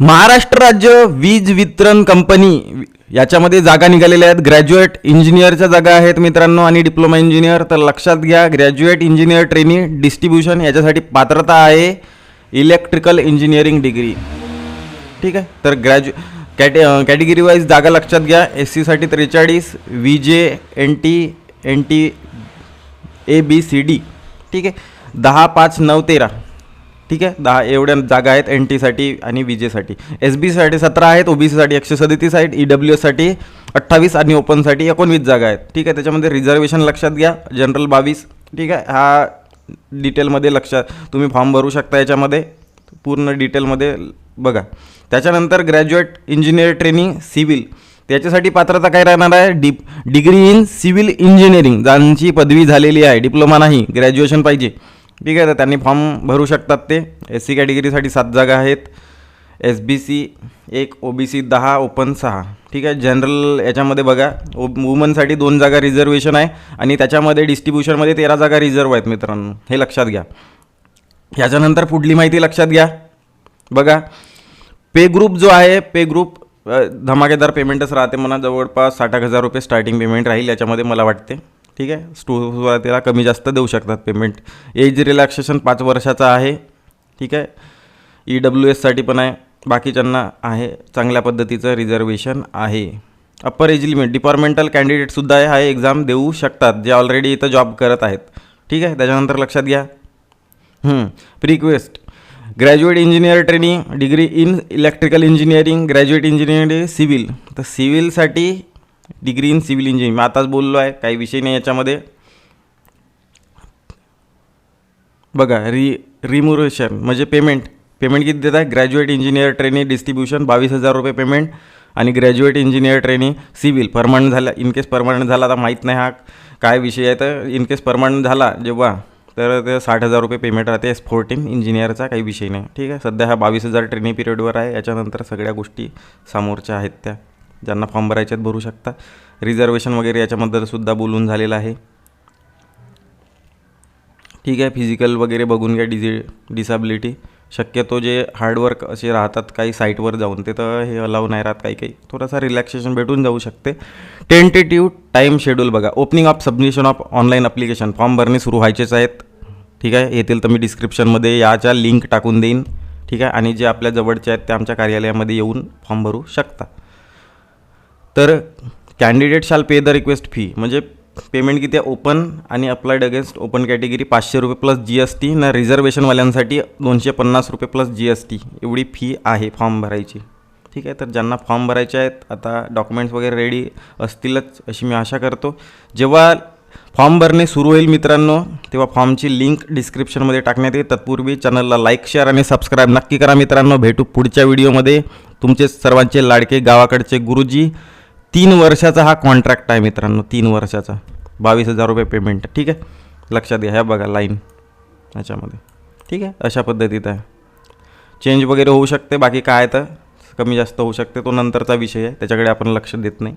महाराष्ट्र राज्य वीज वितरण कंपनी याच्यामध्ये जागा निघालेल्या आहेत. ग्रॅज्युएट इंजिनियरच्या जागा आहेत मित्रांनो आणि डिप्लोमा इंजिनियर तर लक्षात घ्या ग्रॅज्युएट इंजिनियर ट्रेनिंग डिस्ट्रीब्युशन याच्यासाठी पात्रता आहे. इलेक्ट्रिकल इंजिनिअरिंग डिग्री ठीक आहे? तर ग्रॅज्यु कॅटे कॅटेगरी वाईज जागा लक्षात घ्या. एस सीसाठी त्रेचाळीस V J N T N T A B C D ठीक आहे? दहा पाच नऊ तेरा. ठीक आहे? दहा एवढ्या जागा आहेत एन टीसाठी आणि विजेसाठी एस बीसाठी सतरा आहेत ओ बी सीसाठी एकशे सदतीस आहेत ई डब्ल्यू एससाठी अठ्ठावीस आणि ओपनसाठी एकोणवीस जागा आहेत. ठीक आहे? त्याच्यामध्ये रिझर्वेशन लक्षात घ्या. जनरल बावीस. ठीक आहे? हा डिटेलमध्ये लक्षात तुम्ही फॉर्म भरू शकता याच्यामध्ये. पूर्ण डिटेलमध्ये बघा. त्याच्यानंतर ग्रॅज्युएट इंजिनियर ट्रेनिंग सिव्हिल त्याच्यासाठी पात्रता काय राहणार आहे? Dip degree in civil engineering ज्यांची पदवी झालेली आहे. डिप्लोमा नाही. ग्रॅज्युएशन पाहिजे. ठीक आहे तर त्यांनी फॉर्म भरू शकतात ते. एस सी कॅटेगरीसाठी सात जागा आहेत. एस बी सी एक ओ बी सी दहा ओपन सहा. ठीक आहे जनरल याच्यामध्ये बघा ओ वुमनसाठी दोन जागा रिझर्वेशन आहे आणि त्याच्यामध्ये डिस्ट्रीब्युशनमध्ये तेरा जागा रिझर्व आहेत मित्रांनो. हे लक्षात घ्या. याच्यानंतर पुढली माहिती लक्षात घ्या. बघा पे ग्रुप जो आहे पे ग्रुप धमाकेदार पेमेंटच राहते म्हणा. जवळपास साठ हजार रुपये स्टार्टिंग पेमेंट राहील याच्यामध्ये मला वाटते. ठीक आहे? स्टू सुरुवातीला कमी जास्त देऊ शकतात पेमेंट एज रिलॅक्सेशन पाच वर्षाचा आहे. ठीक आहे? ई डब्ल्यू एससाठी पण आहे. बाकीच्यांना आहे. चांगल्या पद्धतीचं रिझर्वेशन आहे. अप्पर एज लिमिट डिपार्टमेंटल कॅन्डिडेटसुद्धा आहे हा एक्झाम देऊ शकतात. जे ऑलरेडी इथं जॉब करत आहेत. ठीक आहे? त्याच्यानंतर लक्षात घ्या. Prerequisite graduate engineer training degree in electrical engineering graduate engineering civil तर सिव्हिलसाठी डिग्री इन सिव्हिल इंजिनिअरिंग. मी आताच बोललो आहे काही विषय नाही याच्यामध्ये. बघा री रिमुरेशन म्हणजे पेमेंट. पेमेंट किती देत आहे ग्रॅज्युएट इंजिनियर ट्रेनिंग डिस्ट्रीब्युशन बावीस हजार रुपये पेमेंट आणि graduate engineer training civil. Permanent झाला इनकेस परमानंट परमनंट झाला तर माहीत नाही हा काय विषय आहे. तर इनकेस परमनंट झाला जेव्हा तर ते साठ हजार रुपये पेमेंट राहते एस फोर्टीन इंजिनियरचा काही विषय नाही. ठीक आहे? सध्या हा बावीस हजार ट्रेनिंग पिरियडवर आहे. याच्यानंतर सगळ्या गोष्टी समोरच्या आहेत त्या. ज्यांना फॉर्म भरायचे आहेत भरू शकता. रिझर्वेशन वगैरे याच्याबद्दल सुद्धा बोलून झालेलं आहे. ठीक आहे फिजिकल वगैरे बघून घ्या डिझि डिसॅबिलिटी शक्यतो जे हार्डवर्क असे राहतात काही साईटवर जाऊन ते तर हे अलाव नाही राहत काही काही. थोडासा रिलॅक्सेशन भेटून जाऊ शकते. टेंटेटिव्ह टाईम शेड्यूल बघा. Opening of submission of online application form भरणे सुरू व्हायचेच आहेत. ठीक आहे येतील तर मी डिस्क्रिप्शनमध्ये याच्या लिंक टाकून देईन. ठीक आहे आणि जे आपल्या जवळचे आहेत ते आमच्या कार्यालयामध्ये येऊन फॉर्म भरू शकता. तर candidate shall pay the requisite fee म्हणजे पेमेंट किती आहे? ओपन आणि अप्लाइड अगेन्स्ट ओपन कॅटेगरी पाचशे रुपये प्लस जी एस टी ना रिझर्वेशनवाल्यांसाठी दोनशे पन्नास रुपये प्लस जी एस टी एवढी फी आहे फॉर्म भरायची. ठीक आहे? तर ज्यांना फॉर्म भरायचे आहेत आता डॉक्युमेंट्स वगैरे रेडी असतीलच अशी मी आशा करतो. जेव्हा फॉर्म भरणे सुरू होईल मित्रांनो तेव्हा फॉर्मची लिंक डिस्क्रिप्शनमध्ये टाकण्यात येईल. तत्पूर्वी चॅनलला लाईक शेअर आणि सबस्क्राईब नक्की करा मित्रांनो. भेटू पुढच्या व्हिडिओमध्ये तुमचे सर्वांचे लाडके गावाकडचे गुरुजी. तीन वर्षाचा हा कॉन्ट्रॅक्ट आहे मित्रांनो तीन वर्षाचा. बावीस हजार रुपये पेमेंट ठीक आहे? लक्षात घ्या ह्या बघा लाईन याच्यामध्ये ठीक आहे? अशा पद्धतीत आहे. चेंज वगैरे होऊ शकते बाकी काय तर कमी जास्त होऊ शकते तो नंतरचा विषय आहे. त्याच्याकडे आपण लक्ष देत नाही.